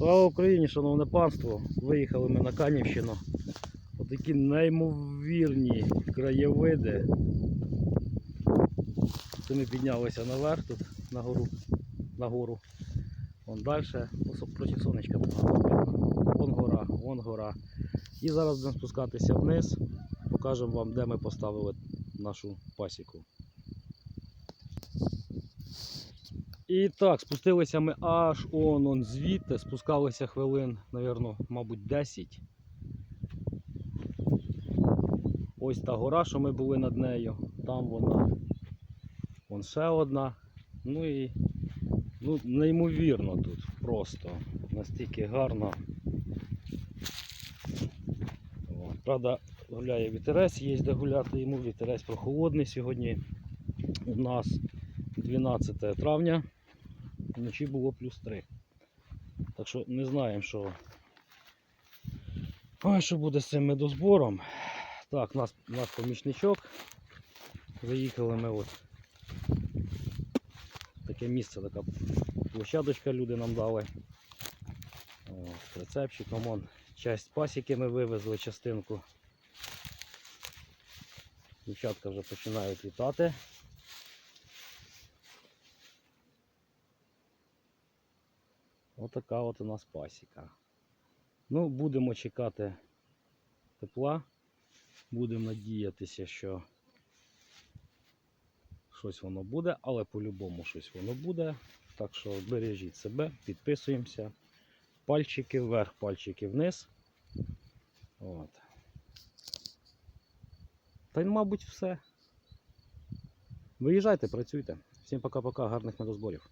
Слава Україні, шановне панство! Виїхали ми на Канівщину. Отакі неймовірні краєвиди. Це ми піднялися наверх тут, на гору. На гору. Вон далі, проти сонечка. Вон гора, вон гора. І зараз будемо спускатися вниз. Покажемо вам, де ми поставили нашу пасіку. І так, спустилися ми аж он, он звідти, спускалися хвилин, напевно, мабуть, 10. Ось та гора, що ми були над нею. Там вона. Вон ще одна. Ну і ну, неймовірно тут просто. Настільки гарно. О, правда, гуляє вітерець, є де гуляти йому. Вітерець прохолодний сьогодні. У нас 12 травня. Вночі було плюс 3. Так що не знаємо, що, Ой, що буде з цим медозбором. Так, нас, нас помічничок. Заїхали ми от таке місце, така площадочка люди нам дали. О, прицепчиком. Часть пасіки ми вивезли частинку. Дівчатка вже починають літати. Отака от у нас пасіка. Ну, будемо чекати тепла. Будемо надіятися, що щось воно буде, але по-любому щось воно буде. Так що бережіть себе, підписуємося. Пальчики вверх, пальчики вниз. От. Та й, мабуть, все. Виїжджайте, працюйте. Всім пока-пока, гарних медозборів.